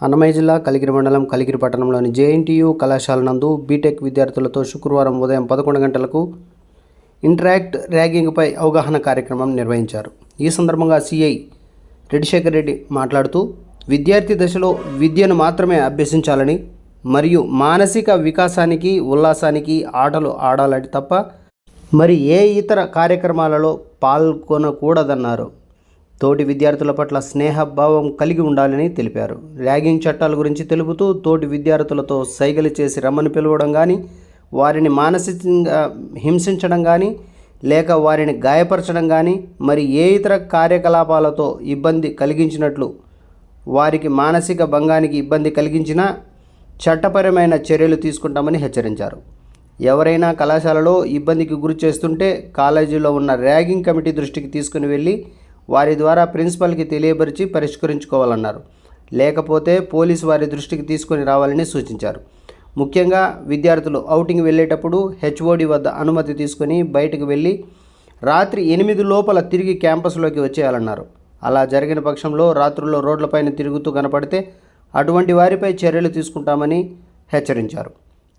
అన్నమయ్య జిల్లా కలిగిరి మండలం కలిగిరి పట్టణంలోని జేఎన్టీయూ కళాశాల నందు బీటెక్ విద్యార్థులతో శుక్రవారం ఉదయం పదకొండు గంటలకు ఇంటరాక్ట్ ర్యాగింగ్పై అవగాహన కార్యక్రమం నిర్వహించారు. ఈ సందర్భంగా సిఐ రెడ్డిశేఖర్ రెడ్డి మాట్లాడుతూ విద్యార్థి దశలో విద్యను మాత్రమే అభ్యసించాలని మరియు మానసిక వికాసానికి ఉల్లాసానికి ఆటలు ఆడాలని తప్ప మరి ఏ ఇతర కార్యక్రమాలలో పాల్గొనకూడదన్నారు. తోటి విద్యార్థుల పట్ల స్నేహభావం కలిగి ఉండాలని తెలిపారు. ర్యాగింగ్ చట్టాల గురించి తెలుపుతూ తోటి విద్యార్థులతో సైగలు చేసి రమ్మని పిలవడం కానీ వారిని మానసికంగా హింసించడం కానీ లేక వారిని గాయపరచడం కానీ మరి ఏ ఇతర కార్యకలాపాలతో ఇబ్బంది కలిగించినట్లు వారికి మానసిక భంగానికి ఇబ్బంది కలిగించినా చట్టపరమైన చర్యలు తీసుకుంటామని హెచ్చరించారు. ఎవరైనా కళాశాలలో ఇబ్బందికి గురి చేస్తుంటే కాలేజీలో ఉన్న ర్యాగింగ్ కమిటీ దృష్టికి తీసుకుని వెళ్ళి వారి ద్వారా ప్రిన్సిపల్కి తెలియపరిచి పరిష్కరించుకోవాలన్నారు. లేకపోతే పోలీసు వారి దృష్టికి తీసుకొని రావాలని సూచించారు. ముఖ్యంగా విద్యార్థులు ఔటింగ్ వెళ్ళేటప్పుడు హెచ్ఓడి వద్ద అనుమతి తీసుకొని బయటకు వెళ్ళి రాత్రి ఎనిమిది లోపల తిరిగి క్యాంపస్లోకి వచ్చేయాలన్నారు. అలా జరిగిన పక్షంలో రాత్రుల్లో రోడ్లపైన తిరుగుతూ కనపడితే అటువంటి వారిపై చర్యలు తీసుకుంటామని హెచ్చరించారు.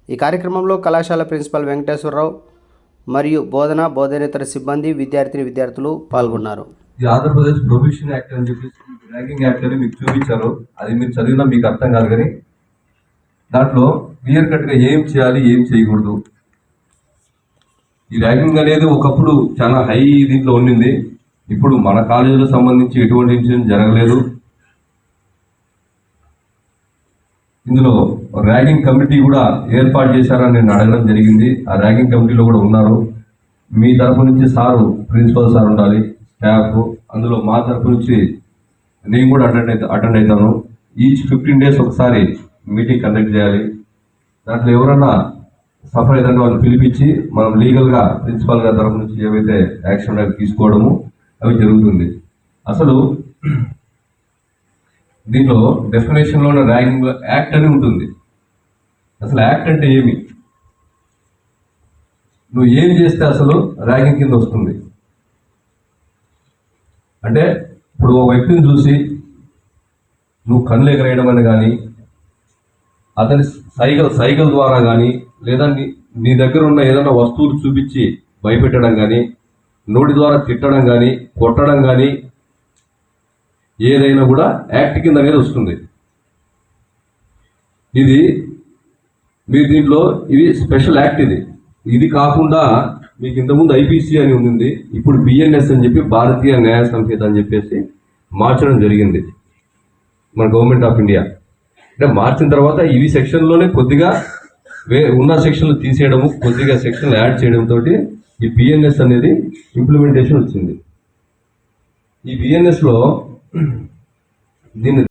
ఈ కార్యక్రమంలో కళాశాల ప్రిన్సిపల్ వెంకటేశ్వరరావు మరియు బోధన బోధనేతర సిబ్బంది విద్యార్థిని విద్యార్థులు పాల్గొన్నారు. ఈ ఆంధ్రప్రదేశ్ ప్రొబిషన్ యాక్ట్ అని చెప్పేసి ర్యాగింగ్ యాక్ట్ అని మీకు చూపించారు. అది మీరు చదివినా మీకు అర్థం కాదు కానీ దాంట్లో క్లియర్ కట్గా ఏం చేయాలి ఏం చేయకూడదు. ఈ ర్యాగింగ్ అనేది ఒకప్పుడు చాలా హై దీంట్లో ఉండింది. ఇప్పుడు మన కాలేజీలో సంబంధించి ఎటువంటి ఇన్సిడెంట్ జరగలేదు. ఇందులో ర్యాగింగ్ కమిటీ కూడా ఏర్పాటు చేశారని నేను అడగడం జరిగింది. ఆ ర్యాగింగ్ కమిటీలో కూడా ఉన్నారు. మీ తరపు నుంచి సారు ప్రిన్సిపల్ సార్ ఉండాలి. ట్యాబ్ అందులో మా తరపు నుంచి నేను కూడా అటెండ్ అయితే అటెండ్ అవుతాను ఈచ్ ఫిఫ్టీన్ డేస్ ఒకసారి మీటింగ్ కండక్ట్ చేయాలి. దాంట్లో ఎవరన్నా సఫర్ ఏదైనా వాళ్ళు పిలిపించి మనం లీగల్గా ప్రిన్సిపల్ గారి తరపు నుంచి ఏవైతే యాక్షన్ తీసుకోవడము అవి జరుగుతుంది. అసలు దీంట్లో డెఫినేషన్లోనే ర్యాగింగ్ యాక్ట్ అని ఉంటుంది. అసలు యాక్ట్ అంటే ఏమి? నువ్వు ఏం చేస్తే అసలు ర్యాగింగ్ కింద వస్తుంది. అంటే ఇప్పుడు ఓ వ్యక్తిని చూసి నువ్వు కళ్ళు ఎగరేయడం అని కానీ అతని సైగల్ సైకిల్ ద్వారా కానీ లేదా నీ నీ దగ్గర ఉన్న ఏదైనా వస్తువులు చూపించి భయపెట్టడం కానీ నోటి ద్వారా తిట్టడం కానీ కొట్టడం కానీ ఏదైనా కూడా యాక్ట్ కింద అనేది వస్తుంది. ఇది మీ దీంట్లో ఇది స్పెషల్ యాక్ట్ ఇది. ఇది కాకుండా మీకు ఇంతకుముందు ఐపీసీ అని ఉంది ఇప్పుడు బిఎన్ఎస్ అని చెప్పి భారతీయ న్యాయ సంహిత అని చెప్పేసి మార్చడం జరిగింది మన గవర్నమెంట్ ఆఫ్ ఇండియా. అంటే మార్చిన తర్వాత ఇవి సెక్షన్లోనే కొద్దిగా వే ఉన్న సెక్షన్లు తీసేయడము కొద్దిగా సెక్షన్లు యాడ్ చేయడంతో ఈ బిఎన్ఎస్ అనేది ఇంప్లిమెంటేషన్ వచ్చింది. ఈ బిఎన్ఎస్లో దీన్ని